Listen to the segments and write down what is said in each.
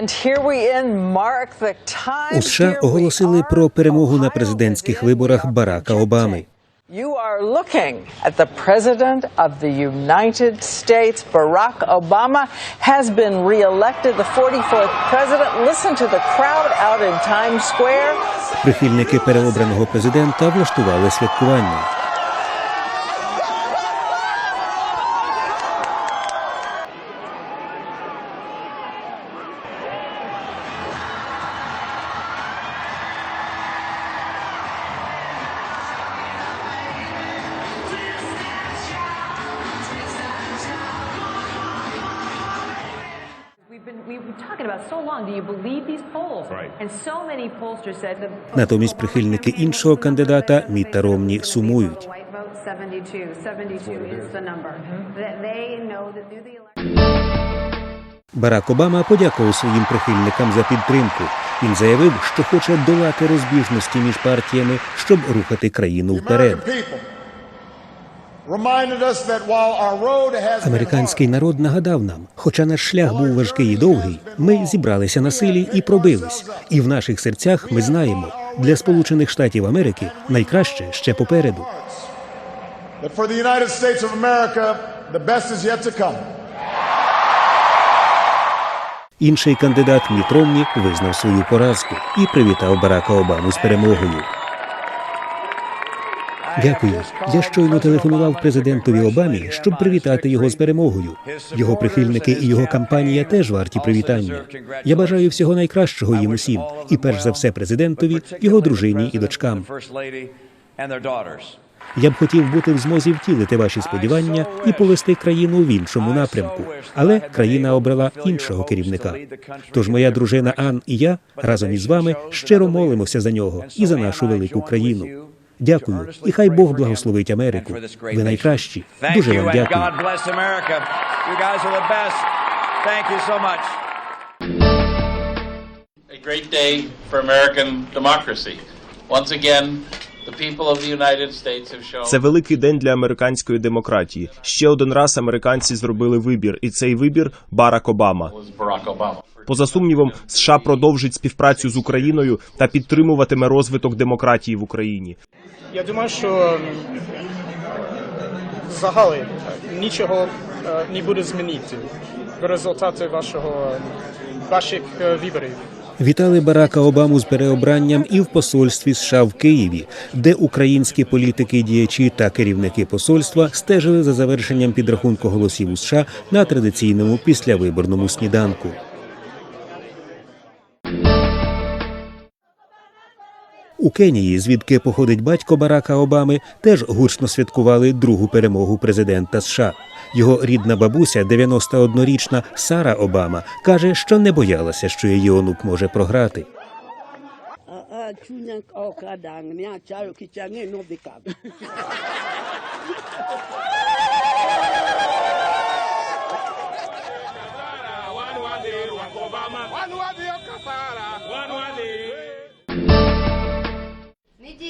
У США оголосили про перемогу на президентських виборах Барака Обами. You are looking at the President of the United States. Barack Obama has been reelected, the 44th President. Listen to the crowd out in Times Square. Прихильники переобраного президента влаштували святкування. Натомість прихильники іншого кандидата Мітта Ромні сумують. White vote 72. 72 is the number. That they know that through the election. Барак Обама подякував своїм прихильникам за підтримку. Він заявив, що хоче долати розбіжності між партіями, щоб рухати країну вперед. Американський народ нагадав нам, хоча наш шлях був важкий і довгий, ми зібралися на силі і пробились. І в наших серцях ми знаємо, для Сполучених Штатів Америки найкраще ще попереду. Інший кандидат Міт Ромні визнав свою поразку і привітав Барака Обаму з перемогою. Дякую. Я щойно телефонував президентові Обамі, щоб привітати його з перемогою. Його прихильники і його кампанія теж варті привітання. Я бажаю всього найкращого їм усім, і перш за все президентові, його дружині і дочкам. Я б хотів бути в змозі втілити ваші сподівання і повести країну в іншому напрямку. Але країна обрала іншого керівника. Тож моя дружина Ан і я разом із вами щиро молимося за нього і за нашу велику країну. Дякую, і хай Бог благословить Америку. Ви найкращі. Дуже вам дякую. A great day for American democracy. Once again, the people of the United States have shown. Це великий день для американської демократії. Ще один раз американці зробили вибір, і цей вибір Барак Обама. Поза сумнівом, США продовжить співпрацю з Україною та підтримуватиме розвиток демократії в Україні. Я думаю, що загали нічого е, не буде змінити в результаті вашого ваших е, виборів. Вітали Барака Обаму з переобранням і в посольстві США в Києві, де українські політики, діячі та керівники посольства стежили за завершенням підрахунку голосів у США на традиційному післявиборному сніданку. У Кенії, звідки походить батько Барака Обами, теж гучно святкували другу перемогу президента США. Його рідна бабуся, 91-річна Сара Обама, каже, що не боялася, що її онук може програти. o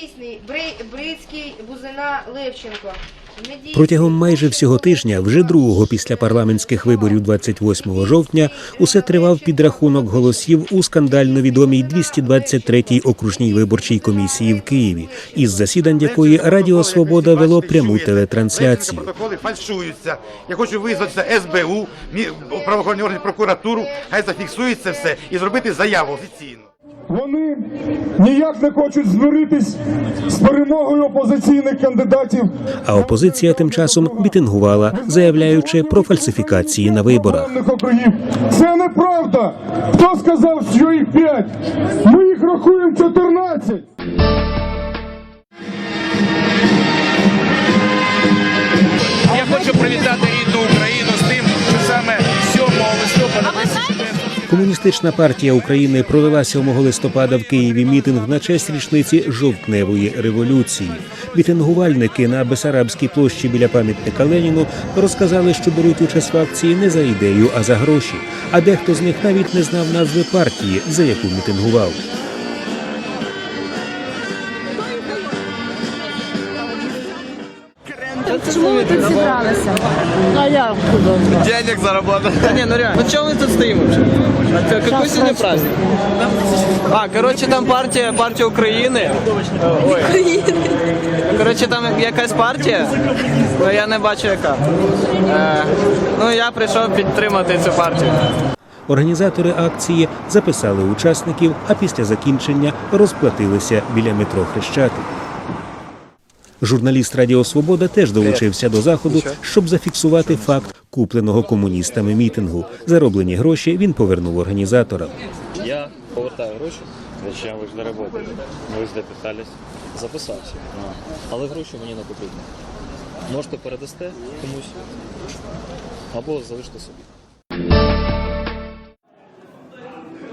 Недійсний Бри- Брицький Бузина Левченко. Недійсний. Протягом майже всього тижня, вже другого після парламентських виборів 28 жовтня, усе тривав підрахунок голосів у скандально відомій 223-й окружній виборчій комісії в Києві, із засідань якої Радіо Свобода вело пряму телетрансляцію. Протоколи фальшуються. Я хочу визватися СБУ, мі- правоохоронні органи прокуратуру, хай зафіксують це все і зробити заяву офіційно. Вони ніяк не хочуть змиритись з перемогою опозиційних кандидатів. А опозиція тим часом мітингувала, заявляючи про фальсифікації на виборах. Це неправда. Хто сказав, що їх п'ять? Ми їх рахуємо 14. Комуністична партія України провела 7 листопада в Києві мітинг на честь річниці жовтневої революції. Мітингувальники на Бесарабській площі біля пам'ятника Леніну розказали, що беруть участь в акції не за ідею, а за гроші. А дехто з них навіть не знав назви партії, за яку мітингував. Чому ви тут зібралися? А я куда? Денег заработать. Да не, ну реально. Ну чего мы тут стоим вообще? А какой сегодня праздник? А, короче, там партия, партия України. Ой. Короче, там якась партія, але я не бачу яка. Е, ну я прийшов підтримати цю партію. Організатори акції записали учасників, а після закінчення розплатилися біля метро Хрещатик. Журналіст Радіо Свобода теж долучився до заходу, щоб зафіксувати факт купленого комуністами мітингу. Зароблені гроші він повернув організаторам. Я повертаю гроші. Зачем ви ж не працюєте? Ви ж записались. Записався. Але гроші мені не потрібні. Можете передасте комусь або залиште собі.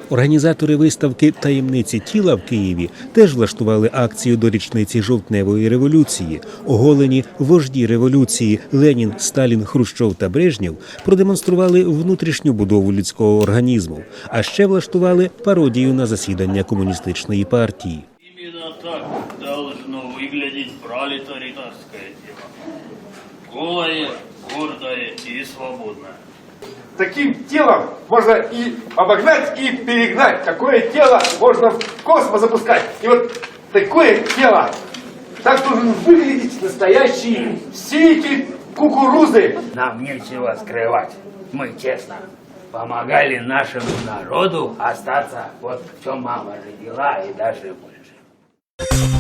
Організатори виставки Таємниці тіла в Києві теж влаштували акцію до річниці жовтневої революції. Оголені вожді революції Ленін, Сталін, Хрущов та Брежнєв продемонстрували внутрішню будову людського організму, а ще влаштували пародію на засідання комуністичної партії. Именно так должно выглядеть пролетариатское тело. Голое, гордое и свободное. Таким телом можно и обогнать, и перегнать. Такое тело можно в космос запускать. И вот такое тело, так должен выглядеть настоящий сеятель кукурузы. Нам нечего скрывать. Мы честно помогали нашему народу остаться вот в чем мама родила и даже больше.